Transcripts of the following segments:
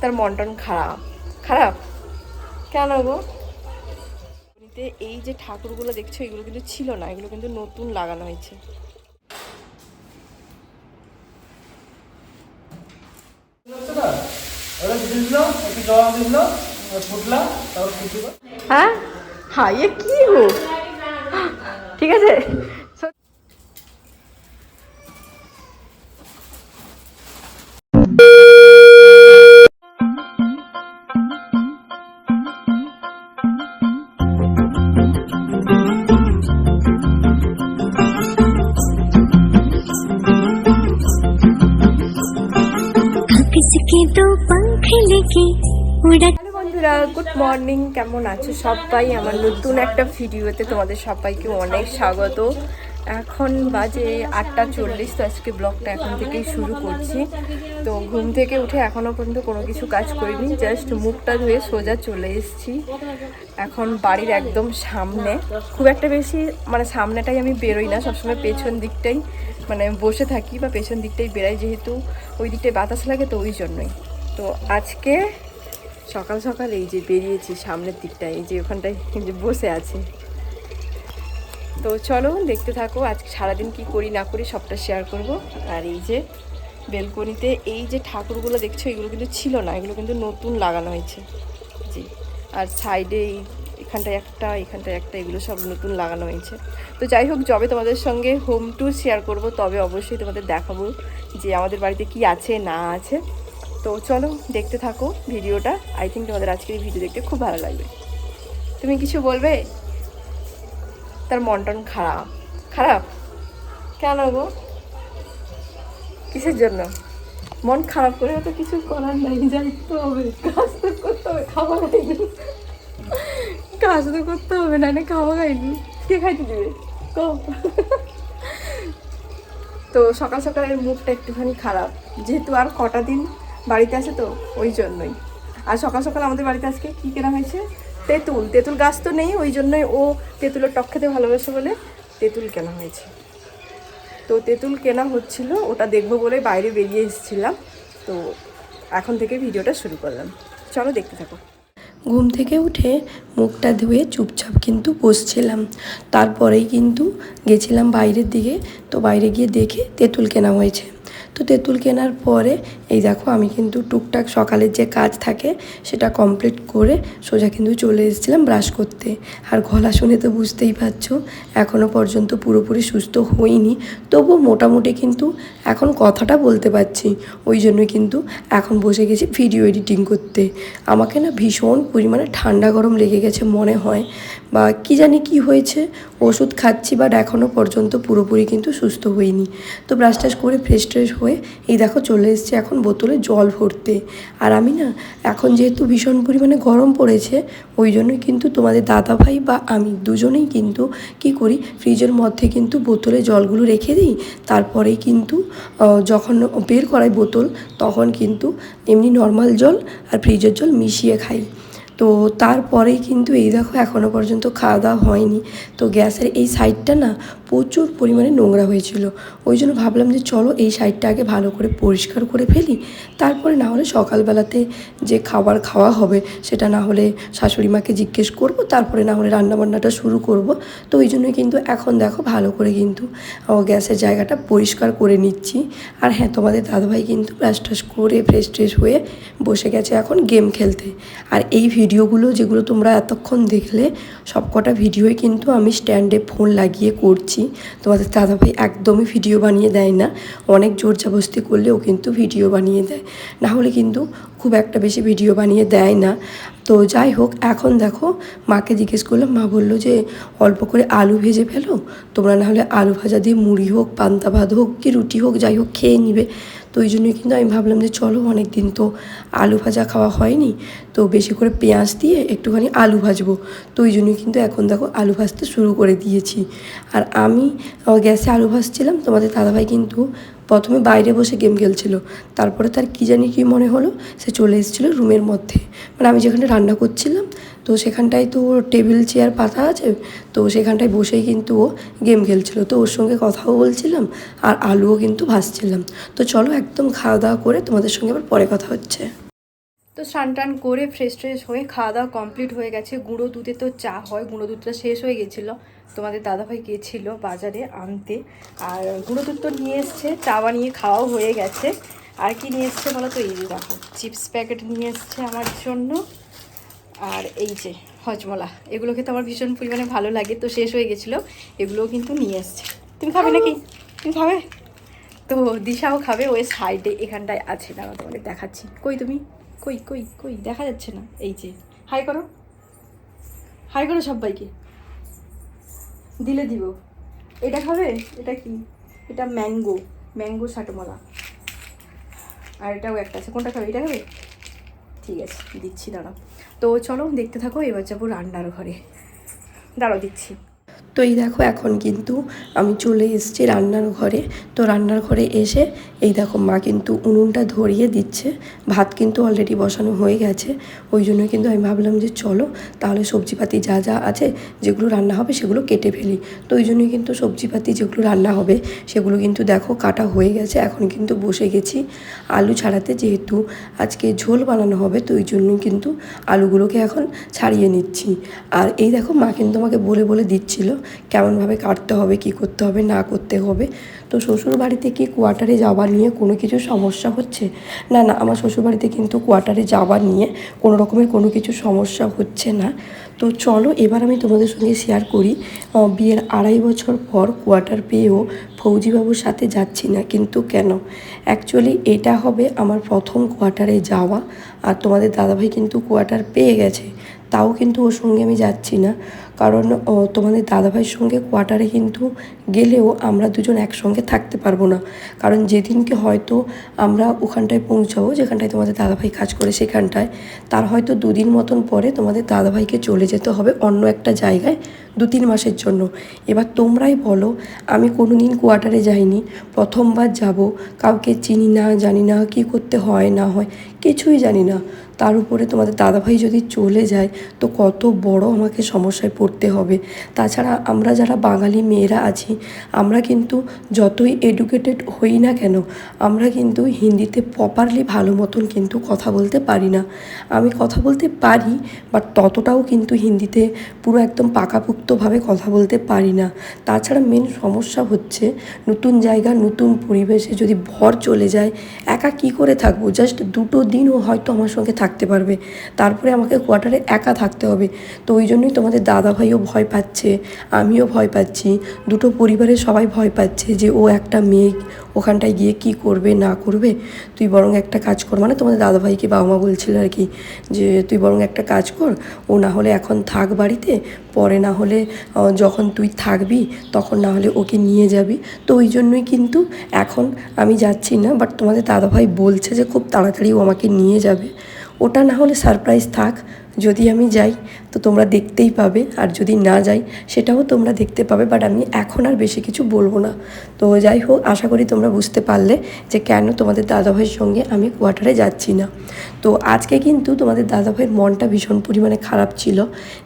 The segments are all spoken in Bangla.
তার মন টন খারাপ। খারাপ? কেন গো? এই যে ঠাকুরগুলো দেখছ এগুলো কিন্তু ছিল না এগুলো কিন্তু নতুন লাগানো হয়েছে। হ্যাঁ? হ্যাঁ? ইয়ে কি গো? ঠিক আছে। किसके दो पंख लेके उड़ा হ্যালো বন্ধুরা গুড মর্নিং কেমন আছো সবাই আমার নতুন একটা ভিডিওতে তোমাদের সবাইকে অনেক স্বাগত এখন বাজে আটটা চল্লিশ, তো আজকে ব্লগটা এখন থেকেই শুরু করছি। তো ঘুম থেকে উঠে এখনও পর্যন্ত কোনো কিছু কাজ করিনি, জাস্ট মুখটা ধুয়ে সোজা চলে এসেছি। এখন বাড়ির একদম সামনে। খুব একটা বেশি মানে সামনেটাই আমি বেরোই না, সবসময় পেছন দিকটাই মানে বসে থাকি বা পেছন দিকটাই বেরাই, যেহেতু ওই দিকটায় বাতাস লাগে তো ওই জন্যই। তো আজকে সকাল সকাল এই যে বেরিয়েছি সামনের দিকটায়, এই যে ওখানটায় বসে আছে। তো চলো, দেখতে থাকো আজকে সারাদিন কি করি না করি, সবটা শেয়ার করব। আর এই যে বেলকনিতে এই যে ঠাকুরগুলো দেখছ, এগুলো কিন্তু ছিল না, এগুলো কিন্তু নতুন লাগানো হয়েছে। জি, আর সাইডে এই এখানটায় একটা এখানটায় একটা, এগুলো সব নতুন লাগানো হয়েছে। তো যাই হোক, যবে তোমাদের সঙ্গে হোম ট্যুর শেয়ার করব, তবে অবশ্যই তোমাদের দেখাবো যে আমাদের বাড়িতে কি আছে, না আছে। তো চলো, দেখতে থাকো ভিডিওটা। আই থিঙ্ক তোমাদের আজকের ভিডিও দেখতে খুব ভালো লাগবে। তুমি কিছু বলবে? তার মন টন খারাপ। খারাপ? কেন গো? কিসের জন্য? মন খারাপ করে তো কিছু করার নাই যাইতে হবে। কাজ তো করতে হবে, খাওয়া খাইনি কাজ তো করতে হবে না না খাওয়া খাইনি কে খাইতে দেবে? তো সকাল সকালের মুখটা একটুখানি খারাপ। যেহেতু আর কটা দিন বাড়িতে আছে তো, ওই জন্যই। আর সকাল সকাল আমাদের বাড়িতে আজকে কী কেনা হয়েছে? তেঁতুল তেঁতুল গাছ তো নেই, ওই জন্যই ও তেঁতুলের টক খেতে ভালোবাসে বলে তেঁতুল কেনা হয়েছে। তো তেঁতুল কেনা হচ্ছিল, ওটা দেখব বলে বাইরে বেরিয়ে এসেছিলাম। তো এখন থেকে ভিডিওটা শুরু করলাম। চলো দেখতে থাকো। ঘুম থেকে উঠে মুখটা ধুয়ে চুপচাপ কিন্তু বসছিলাম। তারপরেই কিন্তু গেছিলাম বাইরের দিকে, তো বাইরে গিয়ে দেখে তেঁতুল কেনা হয়েছে। তো তেঁতুল কেনার পরে, এই দেখো আমি কিন্তু টুকটাক সকালের যে কাজ থাকে, সেটা কমপ্লিট করে সোজা কিন্তু চলে এসেছিলাম ব্রাশ করতে। আর গলা শুনে তো বুঝতেই পারছ এখনও পর্যন্ত পুরোপুরি সুস্থ হইনি। তবু মোটামুটি কিন্তু এখন কথাটা বলতে পারছি, ওই জন্যই কিন্তু এখন বসে গেছি ভিডিও এডিটিং করতে। আমাকে না ভীষণ পরিমাণে ঠান্ডা গরম লেগে গেছে মনে হয়। বা কি জানি কি হয়েছে, ওষুধ খাচ্ছি বাট এখনও পর্যন্ত পুরোপুরি কিন্তু সুস্থ হইনি। তো ব্রাশ টাশ করে ফ্রেশ ট্রেশ হয়ে এই দেখো চলে এসেছি এখন বোতলে জল ভরতে। আর আমি না, এখন যেহেতু ভীষণ পরিমাণে গরম পড়েছে, ওই জন্যই কিন্তু তোমাদের দাদা ভাই বা আমি দুজনেই কিন্তু কি করি, ফ্রিজের মধ্যে কিন্তু বোতলে জলগুলো রেখে দিই। তারপরেই কিন্তু যখন বের করাই বোতল, তখন কিন্তু এমনি নর্মাল জল আর ফ্রিজের জল মিশিয়ে খাই। তো তারপরেই কিন্তু এই দেখো এখনও পর্যন্ত খাওয়া দাওয়া হয়নি। তো গ্যাসের এই সাইডটা না প্রচুর পরিমাণে নোংরা হয়েছিল। ওই জন্য ভাবলাম যে চলো এই সাইডটা আগে ভালো করে পরিষ্কার করে ফেলি। তারপরে না হলে সকালবেলাতে যে খাবার খাওয়া হবে সেটা না হলে শাশুড়ি মাকে জিজ্ঞেস করব, তারপরে না হলে রান্নাবান্নাটা শুরু করব। তো ওই জন্যই কিন্তু এখন দেখো ভালো করে কিন্তু গ্যাসের জায়গাটা পরিষ্কার করে নিচ্ছি। আর হ্যাঁ তোমাদের দাদাভাই কিন্তু ব্রাশ টাশ করে ফ্রেশ ট্রেশ হয়ে বসে গেছে এখন গেম খেলতে। আর এই ভিডিওগুলো যেগুলো তোমরা এতক্ষণ দেখলে, সবকটা ভিডিওই কিন্তু আমি স্ট্যান্ডে ফোন লাগিয়ে করছি। তোমাদের দাদাভাই একদমই ভিডিও বানিয়ে দেয় না। অনেক জোর জাবস্তি ও কিন্তু ভিডিও বানিয়ে দেয়। না হলে কিন্তু খুব একটা বেশি ভিডিও বানিয়ে দেয় না। তো যাই হোক, এখন দেখো মাকে জিজ্ঞেস করলাম, মা বলল যে অল্প করে আলু ভেজে ফেলো। তোমরা না হলে আলু ভাজা দিয়ে মুড়ি হোক, পান্তা ভাত হোক, কি রুটি হোক, যাই হোক খেয়ে নিবে। তো ওই জন্যই কিন্তু আমি ভাবলাম যে চলো অনেক দিন তো আলু ভাজা খাওয়া হয়নি, তো বেশি করে পেঁয়াজ দিয়ে একটুখানি আলু ভাজবো। তো ওই জন্যই কিন্তু এখন দেখো আলু ভাজতে শুরু করে দিয়েছি। আর আমি গ্যাসে আলু ভাজছিলাম, তোমাদের দাদাভাই কিন্তু প্রথমে বাইরে বসে গেম খেলছিল। তারপরে তার কী জানি কী মনে হলো, সে চলে এসেছিল রুমের মধ্যে। মানে আমি যেখানে রান্না করছিলাম, তো সেখানটায় তো টেবিল, চেয়ার, পাতা আছে, তো সেখানটায় বসেই কিন্তু ও গেম খেলছিল। তো ওর সঙ্গে কথাও বলছিলাম আর আলুও কিন্তু ভাসছিলাম তো চলো একদম খাওয়া দাওয়া করে তোমাদের সঙ্গে আবার পরে কথা হচ্ছে। তো স্নান টান করে ফ্রেশ ট্রেশ হয়ে খাওয়া দাওয়া কমপ্লিট হয়ে গেছে। গুঁড়ো দুধে তো চা হয়, গুঁড়ো দুধটা শেষ হয়ে গেছিল। তোমাদের দাদাভাই গিয়েছিল বাজারে আনতে। আর গুঁড়ো দুধ তো নিয়ে এসছে, চা বানিয়ে খাওয়াও হয়ে গেছে। আর কি নিয়ে এসছে বলো তো? এই যে দেখো চিপস প্যাকেট নিয়ে এসছে আমার জন্য। আর এই যে হজমলা, এগুলো খেতে আমার ভীষণ পরিমাণে ভালো লাগে। তো শেষ হয়ে গেছিল, এগুলোও কিন্তু নিয়ে এসছে। তুমি খাবে নাকি? তুমি খাবে? তো দিশাও খাবে ওই সাইডে এখানটায় আছে। দাঁড়াও তোমাদের দেখাচ্ছি। কই তুমি? কই কই কই, দেখা যাচ্ছে না। এই যে হাই করো। হাই করো সবাইকে দিলে দিব। এটা খাবে? এটা কি? এটা ম্যাঙ্গো ম্যাঙ্গো সাটমলা আর এটাও একটা আছে। কোনটা খাবে? এটা খাবে? ঠিক আছে, দিচ্ছি, দাঁড়াও। তো চলো, দেখতে থাকো, এবার যাব রান্নার ঘরে। দাঁড়াও, দিচ্ছি। তো এই দেখো এখন কিন্তু আমি চলে এসেছি রান্নার ঘরে। তো রান্নার ঘরে এসে এই দেখো মা কিন্তু উনুনটা ধরিয়ে দিচ্ছে। ভাত কিন্তু অলরেডি বসানো হয়ে গেছে। ওই জন্য কিন্তু আমি ভাবলাম যে চলো তাহলে সবজিপাতি যা যা আছে যেগুলো রান্না হবে সেগুলো কেটে ফেলি। তো ওই জন্যই কিন্তু সবজিপাতি যেগুলো রান্না হবে সেগুলো কিন্তু দেখো কাটা হয়ে গেছে। এখন কিন্তু বসে গেছি আলু ছাড়াতে যেহেতু আজকে ঝোল বানানো হবে তো ওই জন্যই কিন্তু আলুগুলোকে এখন ছাড়িয়ে নিচ্ছি। আর এই দেখো মা কিন্তু আমাকে বলে বলে দিচ্ছিল কেমনভাবে কাটতে হবে, কি করতে হবে, না করতে হবে। তো শ্বশুর বাড়িতে কি কোয়ার্টারে যাওয়া নিয়ে কোনো কিছু সমস্যা হচ্ছে? না না, আমার শ্বশুর বাড়িতে কিন্তু কোয়ার্টারে যাওয়া নিয়ে কোনো রকমের কোনো কিছু সমস্যা হচ্ছে না। তো চলো, এবার আমি তোমাদের সঙ্গে শেয়ার করি বিয়ের আড়াই বছর পর কোয়ার্টার পেয়েও ফৌজিবাবুর সাথে যাচ্ছি না, কিন্তু কেন? অ্যাকচুয়ালি এটা হবে আমার প্রথম কোয়ার্টারে যাওয়া, আর তোমাদের দাদাভাই কিন্তু কোয়ার্টার পেয়ে গেছে, তাও কিন্তু ওর সঙ্গে আমি যাচ্ছি না। কারণ তোমাদের দাদাভাইয়ের সঙ্গে কোয়ার্টারে কিন্তু গেলেও আমরা দুজন একসঙ্গে থাকতে পারব না। কারণ যেদিনকে হয়তো আমরা ওখানটায় পৌঁছাবো, যেখানটায় তোমাদের দাদাভাই কাজ করে সেখানটায়, তার হয়তো দুদিন মতন পরে তোমাদের দাদাভাইকে চলে যেতে হবে অন্য একটা জায়গায় দু তিন মাসের জন্য। এবার তোমরাই বলো, আমি কোনো দিন কোয়ার্টারে যাইনি, প্রথমবার যাব, কাউকে চিনি না, জানি না কি করতে হয়, না হয় কিছুই জানি না। তার উপরে তোমাদের দাদাভাই যদি চলে যায়, তো কত বড় আমাকে সমস্যায় পড়তে হবে। তাছাড়া আমরা যারা বাঙালি মেয়েরা আছি, আমরা কিন্তু যতই এডুকেটেড হই না কেন, আমরা কিন্তু হিন্দিতে প্রপারলি ভালো মতন কিন্তু কথা বলতে পারি না। আমি কথা বলতে পারি বাট ততটাও কিন্তু হিন্দিতে পুরো একদম পাকাপুক্তভাবে কথা বলতে পারি না। তাছাড়া মেন সমস্যা হচ্ছে, নতুন জায়গা, নতুন পরিবেশে যদি ভর চলে যায়, একা কি করে থাকব? জাস্ট দুটো দিনও হয়তো আমার সঙ্গে থাকতে পারবে। তারপরে আমাকে কোয়ার্টারে একা থাকতে হবে। তো ওই জন্যই তোমাদের দাদা ভাইও ভয় পাচ্ছে, আমিও ভয় পাচ্ছি। দুটো পরিবারের সবাই ভয় পাচ্ছে যে ও একটা মেয়ে ওখানটায় গিয়ে কি করবে, না করবে। তুই বরং একটা কাজ কর। মানে তোমাদের দাদাভাইকে বাবা মা বলছিল আর কি যে, তুই বরং একটা কাজ কর। ও না হলে এখন থাক বাড়িতে, পরে না হলে যখন তুই থাকবি, তখন না হলে ওকে নিয়ে যাবি। তো ওই জন্যই কিন্তু এখন আমি যাচ্ছি না। বাট তোমাদের দাদাভাই বলছে যে, খুব তাড়াতাড়ি ও আমাকে নিয়ে যাবে। ওটা না হলে সারপ্রাইজ থাক। যদি আমি যাই, তো তোমরা দেখতেই পাবে। আর যদি না যাই, সেটাও তোমরা দেখতে পাবে। বাট আমি এখন আর বেশি কিছু বলব না। তো যাই হোক, আশা করি তোমরা বুঝতে পারলে যে কেন তোমাদের দাদাভাইয়ের সঙ্গে আমি কোয়ার্টারে যাচ্ছি না। তো আজকে কিন্তু তোমাদের দাদাভাইয়ের মনটা ভীষণ পরিমাণে খারাপ ছিল,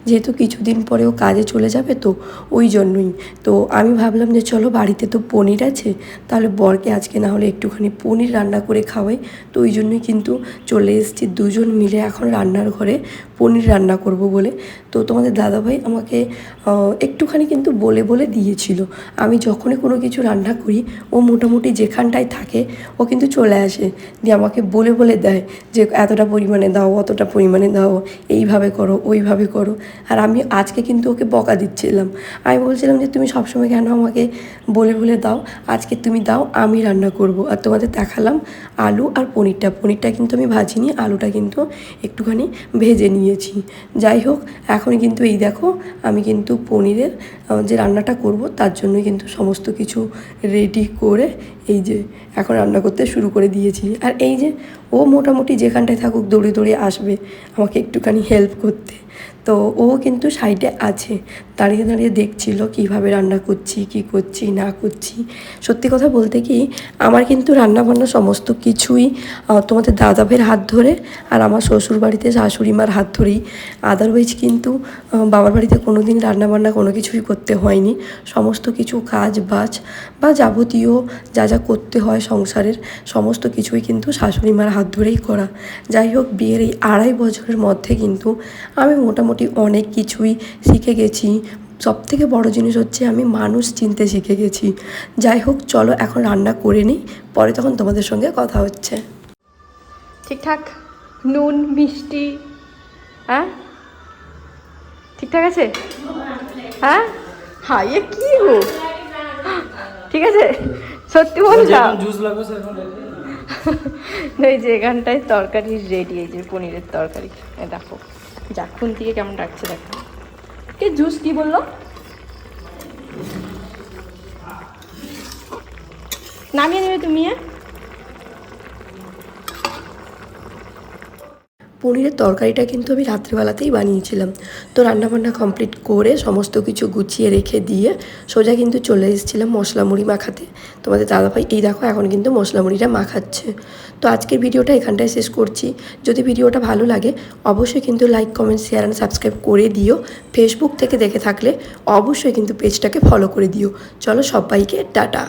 যেহেতু কিছুদিন পরেও কাজে চলে যাবে তো ওই জন্যই। তো আমি ভাবলাম যে চলো বাড়িতে তো পনির আছে, তাহলে বরকে আজকে না হলে একটুখানি পনির রান্না করে খাওয়াই। তো ওই জন্যই কিন্তু চলে এসেছি দুজন মিলে এখন রান্নার ঘরে পনির রান্না করব বলে। তো তোমাদের দাদাভাই আমাকে একটুখানি কিন্তু বলে বলে দিয়েছিল। আমি যখনই কোনো কিছু রান্না করি, ও মোটামুটি যেখানটায় থাকে, ও কিন্তু চলে আসে। দিয়ে আমাকে বলে বলে দেয় যে এতটা পরিমাণে দাও, অতটা পরিমাণে দাও, এইভাবে করো, ওইভাবে করো। আর আমি আজকে কিন্তু ওকে বকা দিচ্ছিলাম। আমি বলছিলাম যে, তুমি সবসময় কেন আমাকে বলে বলে দাও? আজকে তুমি দাও, আমি রান্না করব। আর তোমাদের দেখালাম আলু আর পনিরটা। পনিরটা কিন্তু আমি ভাজিনি, আলুটা কিন্তু একটুখানি ভেজে নিয়েছি। যাই হোক, এখন কিন্তু এই দেখো, আমি কিন্তু পনিরের যে রান্নাটা করব, তার জন্য কিন্তু সমস্ত কিছু রেডি করে এই যে এখন রান্না করতে শুরু করে দিয়েছি। আর এই যে ও মোটামুটি যেখানটায় থাকুক দৌড়ে দৌড়ে আসবে, আমাকে একটুখানি হেল্প করতে। তো ও কিন্তু সাইডে আছে, দাঁড়িয়ে দাঁড়িয়ে দেখছিল কীভাবে রান্না করছি, কি করছি, না করছি। সত্যি কথা বলতে কি, আমার কিন্তু রান্না বান্না সমস্ত কিছুই তোমাদের দাদাভাইয়ের হাত ধরে আর আমার শ্বশুর বাড়িতে শাশুড়ি মার হাত ধরেই। আদারওয়াইজ কিন্তু বাবার বাড়িতে কোনো দিন রান্না বান্না কোনো কিছুই করতে হয়নি। সমস্ত কিছু কাজ বাজ বা যাবতীয় যা যা যা করতে হয় সংসারের, সমস্ত কিছুই কিন্তু শাশুড়ি মার হাত ধরেই করা। যাই হোক, বিয়ের এই আড়াই বছরের মধ্যে কিন্তু আমি মোটামুটি অনেক কিছুই শিখে গেছি। সব থেকে বড় জিনিস হচ্ছে আমি মানুষ চিনতে শিখে গেছি। যাই হোক চলো এখন রান্না করে নিই পরে তখন তোমাদের সঙ্গে কথা হচ্ছে। ঠিকঠাক? নুন মিষ্টি হ্যাঁ? ঠিকঠাক আছে? হ্যাঁ? হাই এ কি গো? ঠিক আছে? সত্যি বললাম জুস লাগবে স্যার এখন এই যে এখানটায় তরকারি রেডি এই যে পনিরের তরকারি। দেখো। যাক্ষণ থেকে কেমন ডাকছে দেখো। কে জুস কি বলল? নামিয়ে নেবে তুমি হ্যাঁ? পনিরের তরকারিটা কিন্তু আমি রাত্রিবেলাতেই বানিয়েছিলাম। তো রান্নাবান্না কমপ্লিট করে সমস্ত কিছু গুছিয়ে রেখে দিয়ে সোজা কিন্তু চলে এসেছিলাম মশলা মুড়ি মাখাতে। তোমাদের দাদাভাই, এই দেখো এখন কিন্তু মশলা মুড়িটা মাখাচ্ছে। তো আজকের ভিডিওটা এখানটায় শেষ করছি। যদি ভিডিওটা ভালো লাগে, অবশ্যই কিন্তু like comment share and subscribe করে দিও। ফেসবুক থেকে দেখে থাকলে অবশ্যই কিন্তু পেজটাকে ফলো করে দিও। চলো সবাইকে টাটা।